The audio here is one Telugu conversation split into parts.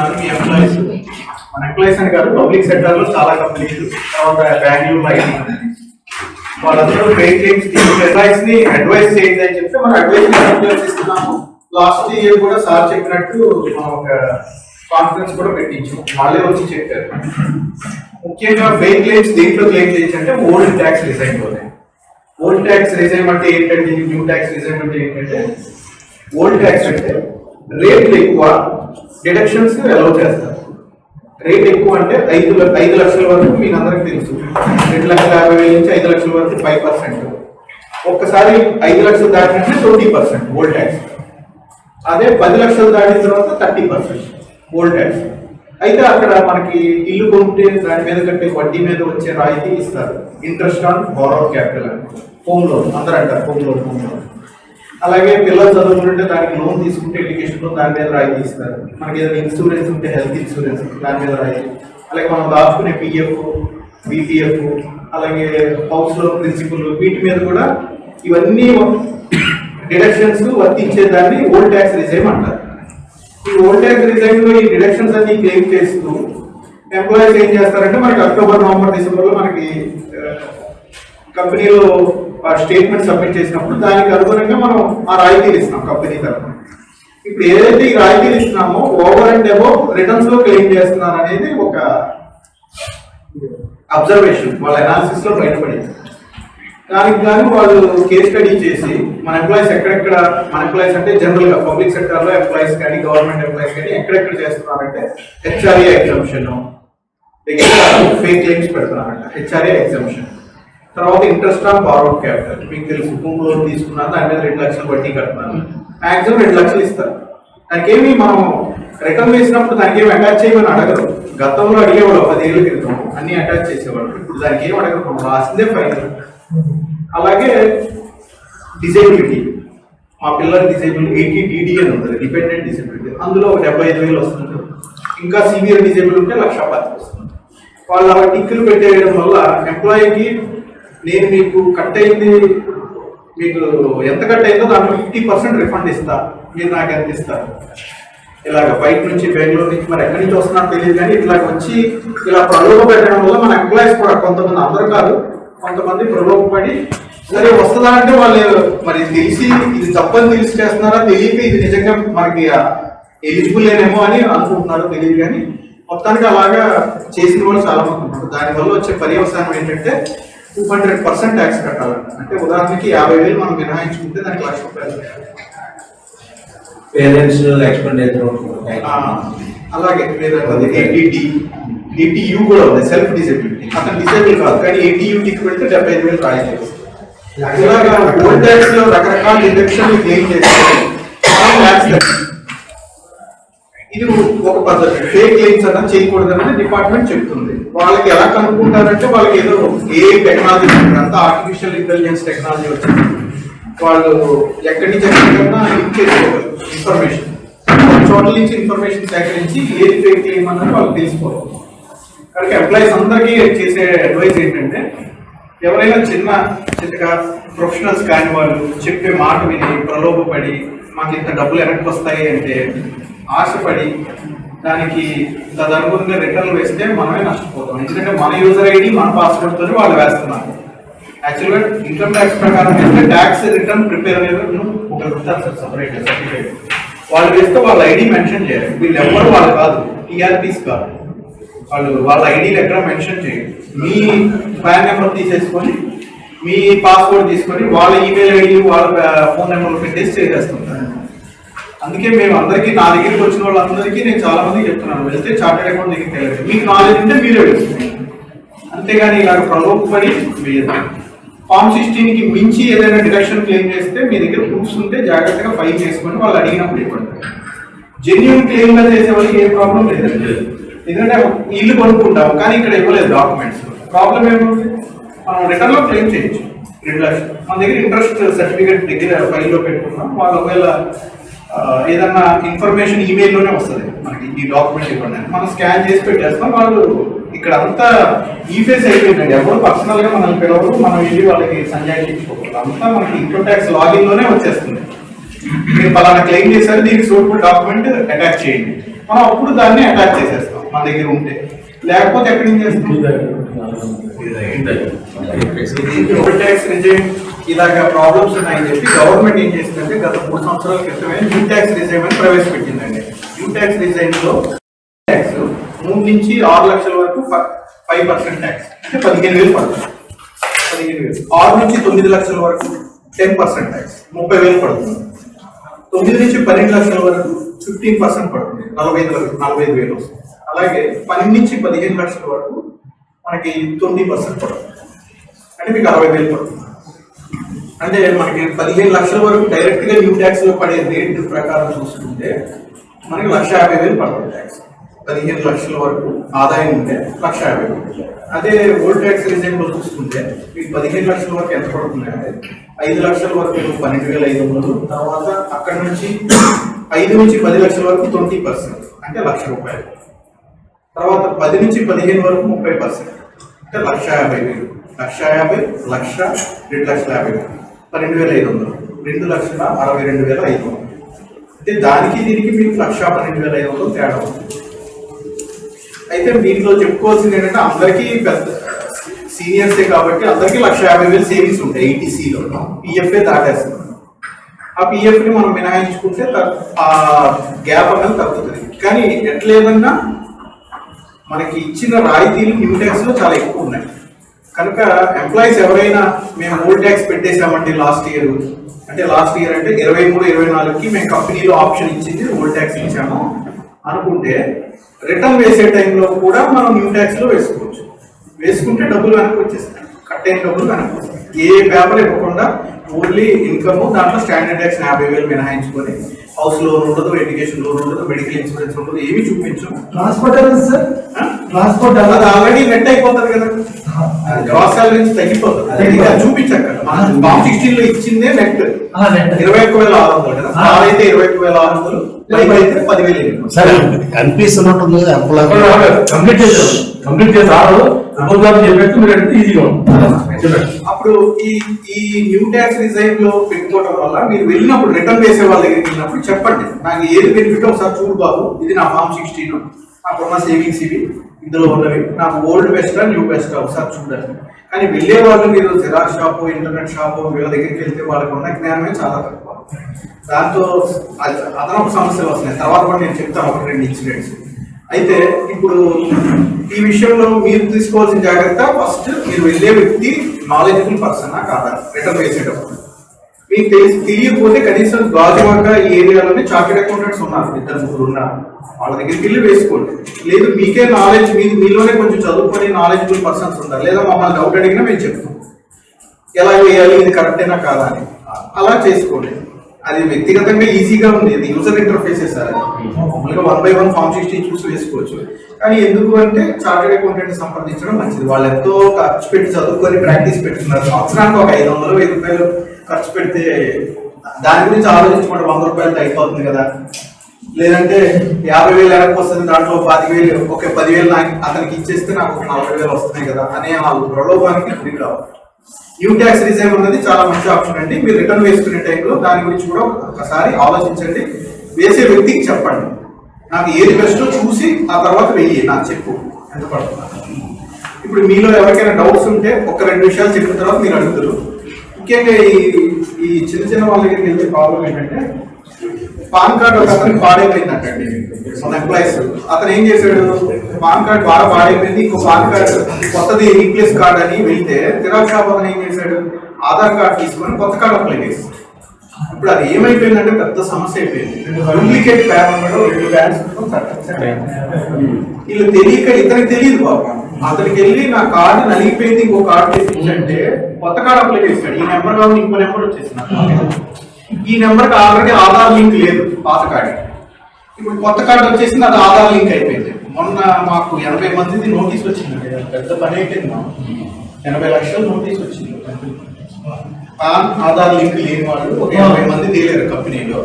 చేస్తున్నారు. మీ ఎంప్లాయీస్ మన ఎంప్లాయీస్ అని కాదు పబ్లిక్ సెక్టర్లో చాలా కంపెనీలు తర్వాత బెంగళూరు ఐటీ వాళ్ళందరూ పెయిడ్ క్లెయిమ్స్ ఎంప్లాయీస్ని అడ్వైస్ చేయండి అని చెప్తే మనం అడ్వైస్ ఇస్తున్నాము లాస్ట్ ఇయర్ కూడా సార్ చెప్పినట్టు మనం ఒక కాన్ఫరెన్స్ కూడా పెట్టించాం వాళ్ళే వచ్చి చెప్పారు. ముఖ్యంగా ఫెయిల్ క్లెయిమ్స్ దేంట్లో క్లెయిమ్ చేయొచ్చు అంటే ఓల్డ్ ట్యాక్స్ రిజైన్లోనే ఓల్డ్ ట్యాక్స్ రిజైన్ అంటే ఏంటంటే న్యూ ట్యాక్స్ రిజైన్ అంటే ఏంటంటే ఓల్డ్ ట్యాక్స్ అంటే రేట్లు ఎక్కువ డిడక్షన్స్ అలౌ చేస్తారు. రేట్ ఎక్కువ అంటే ఐదు ఐదు లక్షల వరకు మీకు అందరికి తెలుసు. రెండు లక్షల యాభై వేల నుంచి ఐదు లక్షల వరకు ఫైవ్ పర్సెంట్ ఒక్కసారి ఐదు లక్షలు దాటినంటే ట్వంటీ పర్సెంట్ ఓల్డ్ ట్యాక్స్ అదే పది లక్షలు దాటిన తర్వాత థర్టీ పర్సెంట్ ఓల్డ్ ట్యాక్స్ అయితే అక్కడ మనకి ఇల్లు కొంటే దాని మీద కట్టే వడ్డీ మీద వచ్చే రాయితీ ఇస్తారు. ఇంట్రెస్ట్ ఆన్ బారో క్యాపిటల్ అని. హోమ్ లోన్ అందరూ అంటారు హోమ్ లోన్ హోమ్ లోన్ అలాగే పిల్లలు చదువుకుంటే దానికి లోన్ తీసుకుంటే ఎడ్యుకేషన్ లోన్ దాని మీద రాయితీ ఇస్తారు మనకి ఏదైనా ఇన్సూరెన్స్ ఉంటే హెల్త్ ఇన్సూరెన్స్ దాని మీద రాయితీ అలాగే మనం దాచుకునే పిఎఫ్ బీపీఎఫ్ అలాగే హౌస్ లోన్ ప్రిన్సిపల్ వీటి మీద కూడా ఇవన్నీ డిడక్షన్స్ వర్తించే దాన్ని ఓల్డ్ ట్యాక్స్ రిజైమ్ అంటారు. ఈ ఓల్డ్ ట్యాక్స్ రిజైమ్లో ఈ డిడక్షన్స్ అన్ని క్లెయిమ్ చేస్తూ ఎంప్లాయీస్ ఏం చేస్తారంటే మనకి అక్టోబర్ నవంబర్ డిసెంబర్లో మనకి uh, కంపెనీలో స్టేట్మెంట్ సబ్మిట్ చేసినప్పుడు దానికి అనుగుణంగా మనం ఆ రాయితీలు ఇస్తున్నాం కంపెనీ తరఫున ఇప్పుడు ఏదైతే ఈ రాయితీలు ఇస్తున్నామో ఓవర్ అండ్ అబౌవ్ రిటర్న్స్లో క్లెయిమ్ చేస్తున్నారు అనేది ఒక అబ్జర్వేషన్ వాళ్ళ అనాలిసిస్లో బయటపడింది. దానికి కానీ వాళ్ళు కేస్ స్టడీ చేసి మన ఎంప్లాయీస్ ఎక్కడెక్కడ మన ఎంప్లాయీస్ అంటే జనరల్గా పబ్లిక్ సెక్టర్లో ఎంప్లాయీస్ కానీ గవర్నమెంట్ ఎంప్లాయీస్ కానీ ఎక్కడెక్కడ చేస్తున్నారంటే హెచ్ఆర్ఏ ఎగ్జామ్షన్ ఫేక్ క్లెయిమ్స్ పెడుతున్నారంట హెచ్ఆర్ఏ ఎగ్జామ్షన్ తర్వాత ఇంట్రెస్ట్ ఆన్ బారోడ్ క్యాపిటల్ మీకు తెలుసు హోమ్ లోన్ తీసుకున్నాను దాని మీద రెండు లక్షలు వడ్డీ కట్టినాను మాక్సిమం రెండు లక్షలు ఇస్తారు. దానికేమి మనం రిటర్న్ వేసినప్పుడు దానికి ఏమి అటాచ్ చేయమని అడగరు. గతంలో అడిగేవాడు పదేళ్ళ క్రితం అన్ని అటాచ్ చేసేవాడు ఇప్పుడు దానికి ఏం అడగరు రాసిందే ఫైనల్ అలాగే డిజేబిలిటీ మా పిల్లల డిజేబుల్ ఎయిటీ డిడి అని ఉంటుంది. డిపెండెంట్ డిజేబిలిటీ అందులో ఒక డెబ్బై ఐదు వేలు వస్తుంది. ఇంకా సీనియర్ డిజేబుల్ ఉంటే లక్ష పది వస్తుంది. వాళ్ళు అలా టిక్కులు పెట్టేయడం వల్ల ఎంప్లాయీకి నేను మీకు కట్ అయింది మీకు ఎంత కట్ అయిందో దాంట్లో ఫిఫ్టీ పర్సెంట్ రిఫండ్ ఇస్తా మీరు నాకు ఎంత ఇస్తారు? ఇలాగ బయట నుంచి బెంగళూరు నుంచి మరి ఎక్కడి నుంచి వస్తున్నారో తెలియదు కానీ ఇట్లా వచ్చి ఇలా ప్రలోభ పెట్టడం వల్ల మన ఎంప్లాయీస్ కూడా కొంతమంది అందరు కాదు కొంతమంది ప్రలోభపడి సరే వస్తుందా? అంటే వాళ్ళు మరి తెలిసి ఇది తప్పని తెలిసి చేస్తున్నారా? తెలియక ఇది నిజంగా మనకి ఎలిజిబుల్ ఏనేమో అని అనుకుంటున్నారు తెలియదు కానీ మొత్తానికి అలాగా చేసిన వాళ్ళు చాలా మంది ఉన్నారు. దానివల్ల వచ్చే పర్యవసానం ఏంటంటే టూ హండ్రెడ్ పర్సెంట్ ట్యాక్స్ కట్టాలంట అంటే ఉదాహరణకి యాభై వేలు మనం మినహాయించుకుంటే దానికి లక్ష రూపాయలు పేరెంట్స్ ఎక్స్పెండిచర్ అలాగే ఏటీటీ ఏటీయూ కూడా ఉంది సెల్ఫ్ డిసేబిలిటీ అతను డిసేబుల్ కాదు కానీ ఏటీయూటీకి పెడితే డెబ్బై ఐదు వేలు రాయి ఓల్డ్ ట్యాక్స్లో రకరకాల డిడక్షన్ క్లెయిమ్ చేస్తే మనం ట్యాక్స్ కట్టాలి. ఇది ఒక పద్ధతి. ఫేక్ క్లెయిమ్స్ అన్న చేయకూడదని డిపార్ట్మెంట్ చెప్తుంది. వాళ్ళకి ఎలా కనుక్కుంటారంటే వాళ్ళకి ఏదో ఏ టెక్నాలజీ అంతా ఆర్టిఫిషియల్ ఇంటెలిజెన్స్ టెక్నాలజీ వచ్చింది వాళ్ళు ఎక్కడి నుంచి ఎక్కడికన్నా లింక్ చేసుకోగలరు ఇన్ఫర్మేషన్ చోట్ల నుంచి ఇన్ఫర్మేషన్ సేకరించి ఏది ఫేక్ క్లెయిమ్ అన్నది వాళ్ళకి తెలిసిపోవాలి కనుక ఎంప్లాయీస్ అందరికీ చేసే అడ్వైస్ ఏంటంటే ఎవరైనా చిన్న చిన్నగా ప్రొఫెషనల్స్ కాని వాళ్ళు చెప్పే మాట విని ప్రలోభపడి మాకు ఇంత డబ్బులు వెనక్కి వస్తాయి అంటే ఆశపడి దానికి తదనుగుణంగా రిటర్న్ వేస్తే మనమే నష్టపోతాం. ఎందుకంటే మన యూజర్ ఐడి మన పాస్వర్డ్ వాళ్ళు వేస్తున్నారు. యాక్చువల్గా ఇన్కమ్ ట్యాక్స్ ప్రకారం వేస్తే ట్యాక్స్ రిటర్న్ ప్రిపేర్ అనేది ఒక ఉంటారు సపరేట్ సర్టిఫికేట్ వాళ్ళు వేస్తే వాళ్ళ ఐడి మెన్షన్ చేయాలి. వీళ్ళు ఎవరు వాళ్ళు కాదు. టీఆర్పీస్ కాదు. వాళ్ళు వాళ్ళ ఐడీలు ఎక్కడ మెన్షన్ చేయండి మీ ఫ్యాన్ నెంబర్ తీసేసుకొని మీ పాస్వర్డ్ తీసుకొని వాళ్ళ ఈమెయిల్ ఐడి వాళ్ళ ఫోన్ నెంబర్ పెట్టేసి చేసేస్తుంటారు. అందుకే మేము అందరికీ నా దగ్గరికి వచ్చిన వాళ్ళందరికీ నేను చాలా మంది చెప్తున్నాను వెళ్తే చార్టెడ్ అకౌంట్ దగ్గరికి వెళ్ళండి. మీకు నాలెడ్జ్ ఉంటే మీరే వెళ్తుంది. అంతేగాని ఇలాగ ప్రలోభపడి వేయదు ఫామ్ సిక్స్టీన్కి మించి ఏదైనా డిడక్షన్ క్లెయిమ్ చేస్తే మీ దగ్గర ప్రూఫ్స్ ఉంటే జాగ్రత్తగా ఫైల్ చేసుకొని వాళ్ళు అడిగినప్పుడు ఇవ్వండి. జెన్యున్ క్లెయిమ్గా చేసే వాళ్ళకి ఏ ప్రాబ్లం లేదండి ఎందుకంటే ఇల్లు కొనుక్కుంటాం కానీ ఇక్కడ ఇవ్వలేదు డాక్యుమెంట్స్ ప్రాబ్లం ఏముంది? మనం రిటర్న్లో క్లెయిమ్ చేయొచ్చు. రెండు లక్షలు మన దగ్గర ఇంట్రెస్ట్ సర్టిఫికేట్ దగ్గర ఫైల్లో పెట్టుకున్నాం. వాళ్ళు ఒకవేళ ఏదన్నా ఇన్ఫర్మేషన్లోనే వస్తుంది మనకి ఈ డాక్యుమెంట్ ఇవ్వండి. మనం స్కాన్ చేసి పెట్టేస్తాం వాళ్ళు ఇక్కడ అంతా ఈ ఫేస్ అయిపోయిందండి ఎవరు పర్సనల్గా మనల్ని పిలవరు మనం వెళ్ళి వాళ్ళకి సంజాయి ఇచ్చుకోకూడదు అంతా మనకి ఇన్కమ్ ట్యాక్స్ లాగిన్లోనే వచ్చేస్తుంది మీరు పలానా క్లెయిమ్ చేశారు దీనికి సూటబుల్ డాక్యుమెంట్ అటాచ్ చేయండి మనం అప్పుడు దాన్ని అటాచ్ చేసేస్తాం మన దగ్గర ఉంటే లేకపోతే ఎక్కడి నుంచి చేస్తాం ట్యాక్స్ రిజైమ్ ఇలాగ ప్రాబ్లమ్స్ ఉన్నాయని చెప్పి గవర్నమెంట్ ఏం చేసిందంటే గత మూడు సంవత్సరాల క్రితమే న్యూ ట్యాక్స్ రిజైన్ అని ప్రవేశపెట్టిందండి. న్యూ ట్యాక్స్ రిజైన్లో ట్యాక్స్ మూడు నుంచి ఆరు లక్షల వరకు ఫైవ్ పర్సెంట్ ట్యాక్స్ అంటే పదిహేను వేలు పడుతుంది. పదిహేను వేలు. ఆరు నుంచి తొమ్మిది లక్షల వరకు టెన్ పర్సెంట్ ట్యాక్స్ ముప్పై వేలు పడుతుంది. తొమ్మిది నుంచి పన్నెండు లక్షల వరకు ఫిఫ్టీన్ పర్సెంట్ పడుతుంది. నలభై ఐదు వరకు నలభై ఐదు వేలు వస్తుంది. అలాగే పన్నెండు నుంచి పదిహేను లక్షల వరకు మనకి తొమ్మిది పర్సెంట్ పడుతుంది. అంటే మీకు అరవై వేలు పడుతుంది. అంటే మనకి పదిహేను లక్షల వరకు డైరెక్ట్గా న్యూ ట్యాక్స్లో పడే రేట్ ప్రకారం చూసుకుంటే మనకి లక్ష యాభై వేలు పడుతుంది ట్యాక్స్ పదిహేను లక్షల వరకు ఆదాయం ఉంటే లక్ష యాభై అదే ఓల్డ్ ట్యాక్స్ రిజైన్ చూసుకుంటే మీకు పదిహేను లక్షల వరకు ఎంత పడుతుంది అంటే ఐదు లక్షల వరకు పన్నెండు వేల ఐదు వందలు తర్వాత అక్కడ నుంచి ఐదు నుంచి పది లక్షల వరకు ట్వంటీ పర్సెంట్ అంటే లక్ష రూపాయలు. తర్వాత పది నుంచి పదిహేను వరకు ముప్పై పర్సెంట్ అంటే లక్ష యాభై వేలు. లక్ష యాభై లక్ష రెండు లక్షల యాభై వేలు. పన్నెండు వేల ఐదు వందలు. రెండు లక్షల అరవై రెండు వేల ఐదు వందలు. అంటే దానికి దీనికి మీకు లక్ష పన్నెండు వేల ఐదు వందలు తేడా ఉంది. అయితే దీంట్లో చెప్పుకోవాల్సింది ఏంటంటే అందరికీ పెద్ద సీనియర్సే కాబట్టి అందరికీ లక్ష యాభై వేలు సేవింగ్స్ ఉంటాయి ఈటీసీలో పిఎఫ్ఏ దాటేస్తుంది. ఆ పిఎఫ్ని మనం మినహాయించుకుంటే ఆ గ్యాప్ అనేది తగ్గుతుంది. కానీ ఎట్లేదన్నా మనకి ఇచ్చిన రాయితీలు న్యూ చాలా ఎక్కువ ఉన్నాయి. కనుక ఎంప్లాయీస్ ఎవరైనా మేము ఓల్డ్ ట్యాక్స్ పెట్టేశామండి లాస్ట్ ఇయర్ అంటే లాస్ట్ ఇయర్ అంటే ఇరవై మూడు ఇరవై నాలుగుకి మేము కంపెనీలో ఆప్షన్ ఇచ్చింది ఓల్డ్ ట్యాక్స్ ఇచ్చాము. అనుకుంటే రిటర్న్ వేసే టైంలో కూడా మనం న్యూ ట్యాక్స్లో వేసుకోవచ్చు. వేసుకుంటే డబ్బులు వెనక్కి వచ్చేస్తాయి. కట్ అయిన డబ్బులు వెనక్కి వస్తాయి. ఏ పేపర్ ఇవ్వకుండా ఓన్లీ ఇన్కమ్ దాంట్లో స్టాండర్డ్ ట్యాక్స్ యాభై వేలు మినహాయించుకొని హౌస్ లోన్ ఉండదు ఎడ్యుకేషన్ లోన్ ఉండదు మెడికల్ ఇన్సూరెన్స్ ఉండదు ఏమి చూపించం. ట్రాన్స్పోర్ట్ ట్రాన్స్పోర్ట్ అది ఆల్రెడీ నెట్ అయిపోతుంది కదా. గ్రాస్ సాలరీ నుంచి తగ్గిపోతుంది చూపించక్క ఫామ్ సిక్స్టీన్లో ఇచ్చిందే నెట్. ఇరవై ఒక్క వేల ఆరు వందలు కదా. అయితే ఇరవై ఒక్క వేల ఆరు వందలు సరే కనిపిస్తున్నట్టుంది కంప్లీట్ చేశారు కంప్లీట్ చేశారు డబ్బులు కాదు చెప్పేస్తే మీరు ఈజీగా చెప్పండి. అప్పుడు ఈ ఈ న్యూ ట్యాక్స్ రిజైన్లో పెట్టుకోవడం వల్ల మీరు వెళ్ళినప్పుడు రిటర్న్ వేసే వాళ్ళ దగ్గరికి వెళ్ళినప్పుడు చెప్పండి. నాకు ఏది బెనిఫిట్ ఒకసారి చూడు బాబు. ఇది నా ఫామ్ సిక్స్టీన్ నాకున్న సేవింగ్స్ ఇవి ఇందులో ఉన్నవి. నాకు ఓల్డ్ బెస్ట్ న్యూ బెస్ట్ ఒకసారి చూడండి. కానీ వెళ్ళే వాళ్ళు మీరు జిరాక్స్ షాప్ ఇంటర్నెట్ షాప్ వీళ్ళ దగ్గరికి వెళ్తే వాళ్ళకి ఉన్న జ్ఞానమే చాలా తక్కువ. దాంతో అదనపు సమస్యలు వస్తున్నాయి. తర్వాత కూడా నేను చెప్తాను ఒక రెండు ఇన్సిడెంట్స్ అయితే ఇప్పుడు ఈ విషయంలో మీరు తీసుకోవాల్సిన జాగ్రత్త ఫస్ట్ మీరు వెళ్ళే వ్యక్తి నాలెడ్జబుల్ పర్సన్ కాదా? రిటర్న్ వేసేటప్పుడు మీకు తెలిసి తెలియకపోతే కనీసం గాజువాక ఈ ఏరియాలోనే చార్టెడ్ అకౌంటెంట్స్ ఉన్నారు. ఇద్దరు ముగ్గురు ఉన్నారు. వాళ్ళ దగ్గరికి వెళ్ళి వేసుకోండి. లేదు మీకే నాలెడ్జ్ మీ మీలోనే కొంచెం చదువుకొని నాలెడ్జబుల్ పర్సన్స్ ఉంటారు. లేదా మమ్మల్ని డౌట్ అడిగినా మేము చెప్తాం. ఎలా వేయాలి ఇది కరెక్టేనా కాదా అని. అలా చేసుకోండి. అది వ్యక్తిగతంగా ఈజీగా ఉంది ఇది యూజర్ ఇంటర్ఫేసెస్ సార్ మామూలుగా one by one form sixty చూసి వేసుకోవచ్చు. కానీ ఎందుకు అంటే చార్టెడ్ అకౌంటెంట్ సంప్రదించడం మంచిది. వాళ్ళు ఎంతో ఖర్చు పెట్టి చదువుకొని ప్రాక్టీస్ పెట్టుకున్నారు సంవత్సరానికి ఒక ఐదు వందలు వెయ్యి రూపాయలు ఖర్చు పెడితే దాని గురించి ఆలోచించుకోండి వంద రూపాయలతో అయిపోతుంది కదా. లేదంటే యాభై వేలు వెనక్కి వస్తుంది దాంట్లో పదివేలు ఒక పదివేలు నాకు అతనికి ఇచ్చేస్తే నాకు ఒక నలభై వేలు వస్తున్నాయి కదా అనే వాళ్ళు ప్రలోభానికి గురి కావాలి యూ ట్యాక్స్ రిజైవ్ అనేది చాలా మంచి ఆప్షన్ అండి. మీరు రిటర్న్ వేసుకునే టైంలో దాని గురించి కూడా ఒకసారి ఆలోచించండి. వేసే వ్యక్తికి చెప్పండి. నాకు ఏది బెస్ట్ చూసి ఆ తర్వాత వెయ్యి నాకు చెప్పు. ఎంత పడుతుంది? ఇప్పుడు మీలో ఎవరికైనా డౌట్స్ ఉంటే ఒక రెండు విషయాలు చెప్పిన తర్వాత మీరు అడుగుతారు. ముఖ్యంగా ఈ ఈ చిన్న చిన్న వాళ్ళ దగ్గరికి వెళ్తే ప్రాబ్లం ఏంటంటే పాన్ కార్డ్ ఒక అతనికి పాడైపోయిందంటండి. మన ఎంప్లాయీస్ అతను ఏం చేశాడు? పాన్ కార్డ్ బాగా పాడైపోయింది. ఇంకో పాన్ కార్డ్ కొత్తది రీప్లేస్ కార్డ్ అని వెళ్తే జిరాక్స్ షాప్ అతను ఏం చేశాడు? ఆధార్ కార్డ్ తీసుకొని కొత్త కార్డ్ అప్లై చేశాడు. ఇప్పుడు అది ఏమైపోయిందంటే పెద్ద సమస్య అయిపోయింది. డూప్లికేట్ ప్యాన్ ఉండడం రెండు ప్యాన్స్ వీళ్ళు తెలియక ఇతనికి తెలియదు బాబు అతనికి వెళ్ళి నా కార్డు నలిగిపోయింది ఇంకో కార్డు తెప్పించంటే కొత్త కార్డు అప్లై చేశాడు ఈ నెంబర్ కావాలి ఇంకో నెంబర్ వచ్చేసి ఈ నెంబర్కి ఆల్రెడీ ఆధార్ లింక్ లేదు పాత కార్డు ఇప్పుడు కొత్త కార్డు వచ్చేసింది అది ఆధార్ లింక్ అయిపోయింది. మొన్న మాకు ఎనభై మందిది నోటీస్ వచ్చింది. పెద్ద పని అయిపోయింది మాకు. ఎనభై లక్షలు నోటీస్ వచ్చింది. ఆధార్ లింక్ లేని వాళ్ళు ఒక యాభై మంది తేలేరు కంపెనీలో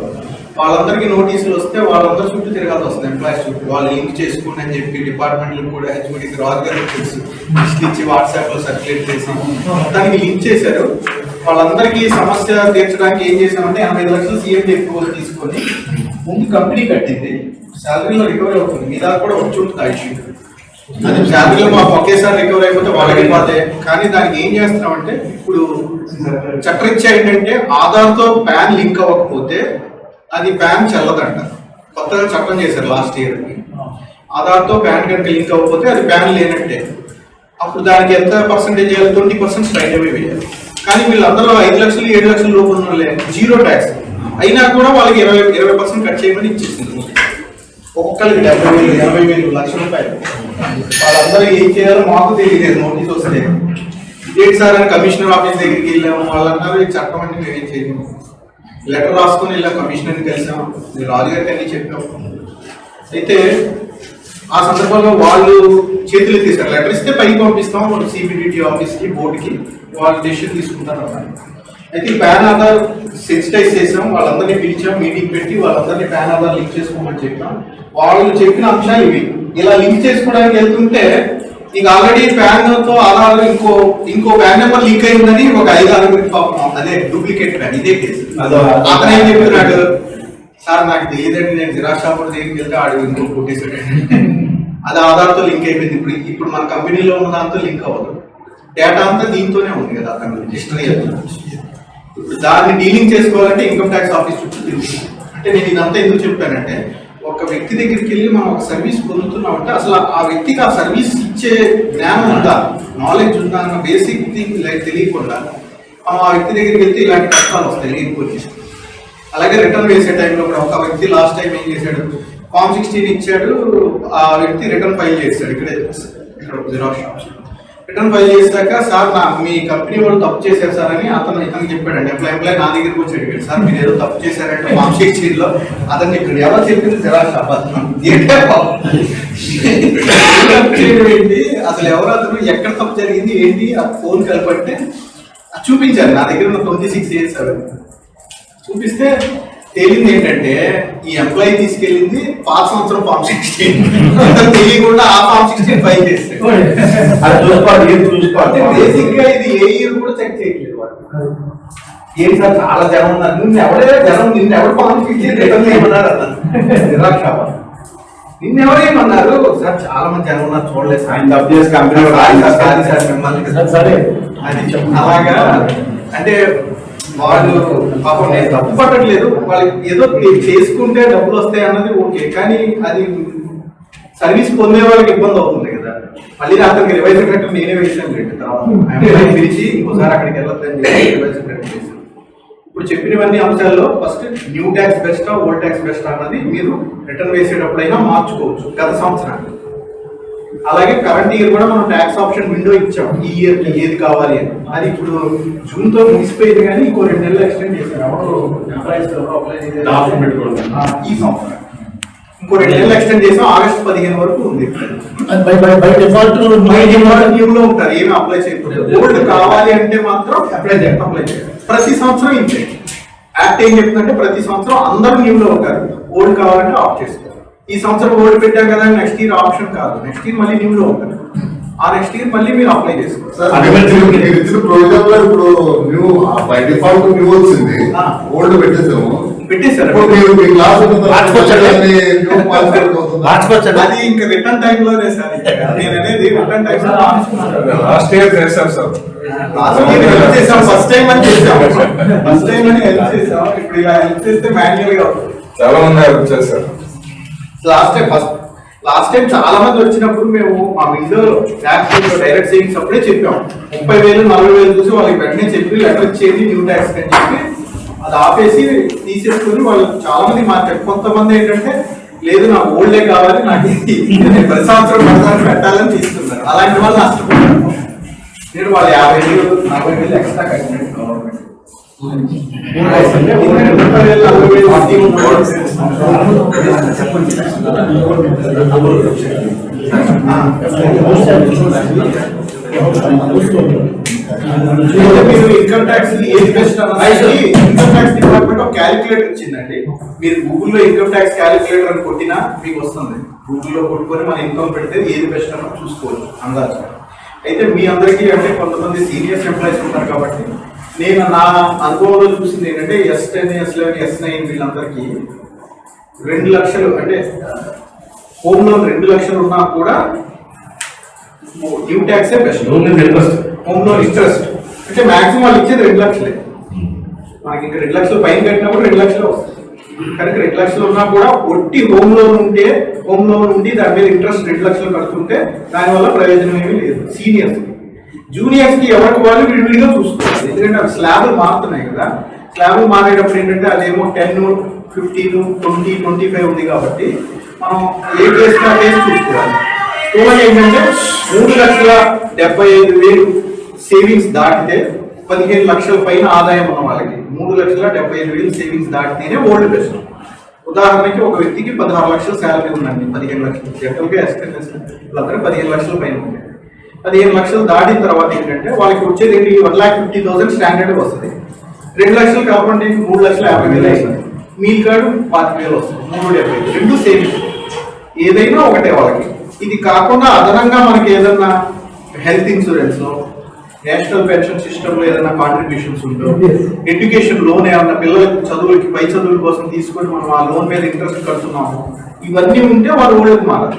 వాళ్ళందరికీ నోటీసులు వస్తే వాళ్ళందరూ చుట్టూ తిరగాల్సి వస్తుంది ఎంప్లాయీస్ చుట్టూ. వాళ్ళు లింక్ చేసుకోండి అని చెప్పి డిపార్ట్మెంట్లు కూడా హెచ్ఓడికి రాజు గారికి లిస్ట్ ఇచ్చి వాట్సాప్లో సర్క్యులేట్ చేసి. దానికి లింక్ చేశారు. వాళ్ళందరికీ సమస్య తీర్చడానికి ఏం చేసామంటే ఎనభై లక్షలు సీఎం ఎక్కువ తీసుకొని ముందు కంపెనీ కట్టింది. శాలరీలో రికవరీ అవుతుంది. మీ దాకా కూడా వచ్చి ఉంటుంది ఐష్యూ అది శాలరీలో మాకు ఒకేసారి రికవరీ అయిపోతే వాళ్ళకి పోతే కానీ దానికి ఏం చేస్తున్నామంటే ఇప్పుడు చట్టరీత్యా ఏంటంటే ఆధార్తో ప్యాన్ లింక్ అవ్వకపోతే అది ప్యాన్ చెల్లదంట. కొత్తగా చట్టం చేశారు లాస్ట్ ఇయర్ ఆధార్తో ప్యాన్ కనుక లింక్ అవ్వకపోతే అది ప్యాన్ లేనట్టే. అప్పుడు దానికి ఎంత పర్సెంటేజ్ చేయాలి ట్వంటీ పర్సెంట్ స్ట్రైట్ అవే వేయాలి. కానీ వీళ్ళందరూ ఐదు లక్షలు ఏడు లక్షల లోపు ఉన్న జీరో ట్యాక్స్. అయినా కూడా వాళ్ళకి ఇరవై ఇరవై పర్సెంట్ కట్ చేయమని ఇచ్చేసింది. ఒక్కొక్కరికి డెబ్బై వేలు ఎనభై వేలు లక్ష రూపాయలు. వాళ్ళందరూ ఏం చేయాలో మాకు తెలియలేదు నోటీస్ వస్తే. ఏంటి సార్ అని కమిషనర్ ఆఫీస్ దగ్గరికి వెళ్ళాము. వాళ్ళందరూ చట్టం అంటే ఏం చేయము లెటర్ రాసుకొని ఇలా కమిషనర్ని కలిసాం. మీరు రాజుగారికి అన్ని చెప్పాం. అయితే ఆ సందర్భంలో వాళ్ళు చేతులు తీశారు లెటర్ ఇస్తే పైకి పంపిస్తాం వాళ్ళు సిబిడిటీ ఆఫీస్కి బోర్డుకి వాళ్ళు డెసిషన్ తీసుకుంటారు అయితే ఈ ఆధార్ సెన్సిటైజ్ చేసాం వాళ్ళందరినీ పిలిచాం మీటింగ్ పెట్టి వాళ్ళందరినీ ప్యాన్ ఆధార్ లింక్ చేసుకోమని చెప్పాం. వాళ్ళు చెప్పిన అంశాలు ఇవి. ఇలా లింక్ చేసుకోవడానికి వెళ్తుంటే ఇక ఆల్రెడీ ప్యాన్తో ఆధార్ ఇంకో ఇంకో ప్యాన్ నెంబర్ లింక్ అయిందని ఒక ఐదు ఆరుగురికి పాపం అదే డూప్లికేట్ ప్యాన్ ఇదే కేసు అతను ఏం చెప్తున్నాడు? సార్ నాకు తెలియదండి నేను జిరాక్స్ షాప్ దగ్గరికి వెళ్తే ఆడు ఇంకో కొట్టేశాడండి అది ఆధార్తో లింక్ అయిపోయింది. ఇప్పుడు ఇప్పుడు మన కంపెనీలో ఉన్న దాంతో లింక్ అవ్వదు. డేటా అంతా దీంతోనే ఉంది కదా అతను హిస్టరీ ఇప్పుడు దాన్ని డీలింగ్ చేసుకోవాలంటే ఇన్కమ్ ట్యాక్స్ ఆఫీస్ చుట్టూ తిరుగుతుంది అంటే నేను ఇదంతా ఎందుకు చెప్పానంటే ఒక వ్యక్తి దగ్గరికి వెళ్ళి మనం ఒక సర్వీస్ పొందుతున్నాం అంటే అసలు ఆ వ్యక్తికి ఆ సర్వీస్ ఇచ్చే జ్ఞానం ఉందా? నాలెడ్జ్ ఉందా అన్న బేసిక్ థింగ్ లైక్ తెలియకుండా మనం ఆ వ్యక్తి దగ్గరికి వెళ్తే ఇలాంటి కష్టాలు వస్తాయి లేకపోతే అలాగే రిటర్న్ వేసే టైంలో కూడా ఒక వ్యక్తి లాస్ట్ టైం ఏం చేశాడు? ఫామ్ సిక్స్టీన్ ఇచ్చాడు ఆ వ్యక్తి రిటర్న్ ఫైల్ చేశాడు. ఇక్కడే ఇక్కడ జిరాక్స్ షాప్ రిటర్న్ ఫైల్ చేశాక సార్ నా మీ కంపెనీ వాళ్ళు తప్పు చేశారు సార్ అని అతను ఇతను చెప్పాడండి. ఎంప్లాయ్ ఎంప్లాయ్ నా దగ్గరికి వచ్చి అడిగాడు సార్ మీరు ఏదో తప్పు చేశారంటే మా షీట్లో అతను ఇక్కడ ఎవరు చెప్పింది జిరాక్స్ షాప్ ఏంటే బాబు? తప్పు చేయడం ఏంటి? అసలు ఎవరు అతను? ఎక్కడ తప్పు జరిగింది? ఏంటి? ఆ ఫోన్ కలపంటే అది చూపించారు నా దగ్గర ఉన్న ట్వంటీ సిక్స్ ఇయర్స్ చూపిస్తే తేలింది ఏంటంటే ఈ ఎంప్లాయీ తీసుకెళ్ళింది పాత సంవత్సరం ఫామ్ సిక్స్టీన్ తెలియకుండా ఆ ఫామ్ సిక్స్టీన్ ఫైల్ చేస్తాడు. ఏం బేసిక్గా ఇది ఏ ఇయర్ కూడా చెక్ చేయట్లేదు వాడు. ఏంటి సార్ చాలా జనం ఉన్నారు. నిన్ను ఎవడే జనం నిన్ను ఎవరు ఫామ్ సిక్స్టీన్ రిటర్న్ చేయమన్నారు షాప్ అతను. నిన్ను ఎవరేమన్నారు సార్ చాలా మంది జనం ఉన్నారు చూడలేదు. ఆయన చేసి కంపెనీ సారీ మిమ్మల్ని. అలాగా అంటే వాళ్ళు పాపం నేను తప్పు పట్టట్లేదు. వాళ్ళకి ఏదో చేసుకుంటే డబ్బులు వస్తాయి అన్నది ఓకే కానీ అది సర్వీస్ పొందే వాళ్ళకి ఇబ్బంది అవుతుంది కదా. మళ్ళీ అతనికి రివైజ్ కట్ట నేనే వేసాను రెండు తర్వాత. ఆయన పిలిచి ఇంకోసారి అక్కడికి వెళ్ళొద్దని చెప్పి రివైజ్ కట్ట వేసాను ఇప్పుడు చెప్పినవన్నీ అంశాల్లో first new tax best old tax best అన్నది మీరు రిటర్న్ వేసేటప్పుడైనా మార్చుకోవచ్చు గత సంవత్సరానికి. అలాగే కరెంట్ ఇయర్ కూడా మనం ట్యాక్స్ ఆప్షన్ విండో ఇచ్చాం. ఈ ఇయర్కి ఏది కావాలి అని. అది ఇప్పుడు జూన్తో ముగిసిపోయింది కానీ ఇంకో రెండు నెలలు ఎక్స్టెండ్ చేశారు. ఈ సంవత్సరం ఇంకో రెండు నెలలు ఎక్స్టెండ్ చేసాం ఆగస్ట్ పదిహేను వరకు ఉంది. By by by default new లో ఉంటారు. ఏమి అప్లై చేయకూడదు. ఓల్డ్ కావాలి అంటే మాత్రం అప్లై చేయాలి అప్లై చేయాలి ప్రతి సంవత్సరం ఇంతే యాక్ట్ ఏం చెప్తుందంటే ప్రతి సంవత్సరం అందరూ న్యూ లో ఉంటారు. ఓల్డ్ కావాలంటే ఆఫ్ చేసుకోవాలి ఈ సంవత్సరం ఓల్డ్ పెట్టాం కదా నెక్స్ట్ ఇయర్ ఆప్షన్ కాదు. నెక్స్ట్ ఇయర్ మళ్ళీ న్యూ లో ఉంటారు ఆ నెక్స్ట్ ఇయర్ మళ్ళీ మీరు అప్లై అది ఇంకా రిటర్న్ టైం లోనే సార్. నేను అనేది return time last year sir. First time అని చేసాం ఫస్ట్ టైం అని హెల్ప్ చేసాం ఇప్పుడు ఇలా హెల్ప్ చేస్తే మాన్యువల్గా అవుతుంది. చాలా మంది హెల్ప్ చేశారు. Last time first last time చాలా మంది వచ్చినప్పుడు మేము మా విండో ట్యాక్స్ డైరెక్ట్ సేవింగ్స్ అప్పుడే చెప్పాం ముప్పై వేలు నలభై వేలు చూసి వాళ్ళకి వెంటనే చెప్పి లెటర్ ఇచ్చేది న్యూ ట్యాక్స్ అని చెప్పి అది ఆపేసి తీసేసుకుని వాళ్ళు చాలా మంది మార్చారు కొంతమంది ఏంటంటే లేదు నాకు ఓల్డే కావాలి నాకు ప్రతి సంవత్సరం కడతాను పెట్టాలని తీసుకున్నారు. అలాంటి వాళ్ళు నష్టపోయారు. నేను వాళ్ళు యాభై వేలు నలభై వేలు ఎక్స్ట్రా కట్టినట్టు గవర్నమెంట్ మీరు ఇన్కమ్ ట్యాక్స్ ఏది బెస్ట్ ఇన్కమ్ ట్యాక్స్ డిపార్ట్మెంట్ ఒక క్యాలిక్యులేటర్ ఇచ్చిందండి మీరు గూగుల్లో ఇన్కమ్ ట్యాక్స్ క్యాలిక్యులేటర్ అని కొట్టినా మీకు వస్తుంది గూగుల్లో కొట్టుకొని మన ఇన్కమ్ పెడితే ఏది బెస్ట్ అన్నది చూసుకోవచ్చు అందాజు అయితే మీ అందరికీ అంటే కొంతమంది సీనియర్స్ ఎంప్లాయీస్ ఉంటారు కాబట్టి నేను నా అనుభవంలో చూసింది ఏంటంటే S ten S eleven S nine వీళ్ళందరికీ రెండు లక్షలు అంటే హోమ్ లోన్ రెండు లక్షలు ఉన్నా కూడా డ్యూ ట్యాక్సే బెస్ట్ లోన్ మీద ఇంట్రెస్ట్ హోమ్ లోన్ ఇంట్రెస్ట్ అంటే మాక్సిమం వాళ్ళు ఇచ్చేది రెండు లక్షలే. మనకి ఇంకా రెండు లక్షలు పైన కట్టినప్పుడు రెండు లక్షలు వస్తాయి. కనుక రెండు లక్షలు ఉన్నా కూడా ఒట్టి హోమ్ లోన్ ఉంటే హోమ్ లోన్ ఉండి దాని మీద ఇంట్రెస్ట్ రెండు లక్షలు కడుతుంటే దానివల్ల ప్రయోజనం ఏమీ లేదు. సీనియర్స్ జూనియర్స్కి ఎవరికి వాళ్ళు విడివిడిగా చూసుకోవాలి ఎందుకంటే అవి స్లాబ్లు మారుతున్నాయి కదా. స్లాబ్లు మారేటప్పుడు ఏంటంటే అదేమో ten fifteen twenty twenty five ఉంది కాబట్టి మనం ఏ కేసు కేసు చూసుకోవాలి. స్టోన్ ఏంటంటే మూడు లక్షల డెబ్బై ఐదు వేలు సేవింగ్స్ దాటితే పదిహేను లక్షల పైన ఆదాయం ఉన్న వాళ్ళకి మూడు లక్షల డెబ్బై ఐదు వేలు సేవింగ్స్ దాటితేనే ఓల్డ్ పెన్షన్ ఉదాహరణకి ఒక వ్యక్తికి పదహారు లక్షల శాలరీ ఉందండి పదిహేను లక్షలు. జనరల్గా ఎస్కెస్ వాళ్ళందరూ పదిహేను లక్షల పైన ఉంది. పదిహేను లక్షలు దాటిన తర్వాత ఏంటంటే వాళ్ళకి వచ్చేది ఏంటి one lakh fifty thousand standard వస్తుంది. రెండు లక్షలు కాకుండా మూడు లక్షల యాభై వేలు అవుతుంది మీల్ కార్డు పాతిక వేలు వస్తుంది. మూడు డెబ్బై రెండు సేవింగ్స్ ఏదైనా ఒకటే వాళ్ళకి. ఇది కాకుండా అదనంగా మనకి ఏదన్నా హెల్త్ ఇన్సూరెన్స్ నేషనల్ పెన్షన్ సిస్టమ్లో ఏదైనా కాంట్రిబ్యూషన్స్ Yes. ఎడ్యుకేషన్ లోన్ ఏమన్నా పిల్లలకి చదువులకి పై చదువుల కోసం తీసుకొని మనం ఆ లోన్ మీద ఇంట్రెస్ట్ కడుతున్నాము ఇవన్నీ ఉంటే వాళ్ళు ఊళ్ళకి మారాలి.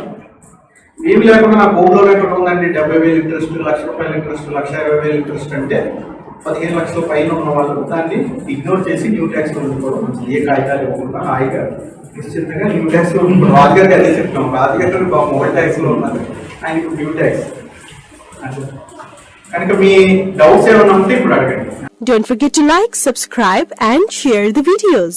ఏమి లేకుండా నాకు హోమ్ లోన్ ఎక్కడ ఉందండి డెబ్బై వేలు ఇంట్రెస్ట్ లక్ష రూపాయల ఇంట్రెస్ట్ లక్ష ఇరవై వేలు ఇంట్రెస్ట్ అంటే పదిహేను లక్షల పైన ఉన్న వాళ్ళు దాన్ని ఇగ్నోర్ చేసి న్యూ ట్యాక్స్లో మంచిది. ఏ కాగితాలు ఇవ్వకుండా హాయిగా నిశ్చింతగా న్యూ ట్యాక్స్ రాజుగారికి అదే చెప్తాం రాజుగారు మొబైల్ ట్యాక్స్లో ఉన్నారు ఆయన ఇప్పుడు న్యూ ట్యాక్స్ అట్లా. కనుక మీ డౌట్స్ ఏమైనా ఉంటే ఇప్పుడు అడగండి Don't forget to like, subscribe and share the videos.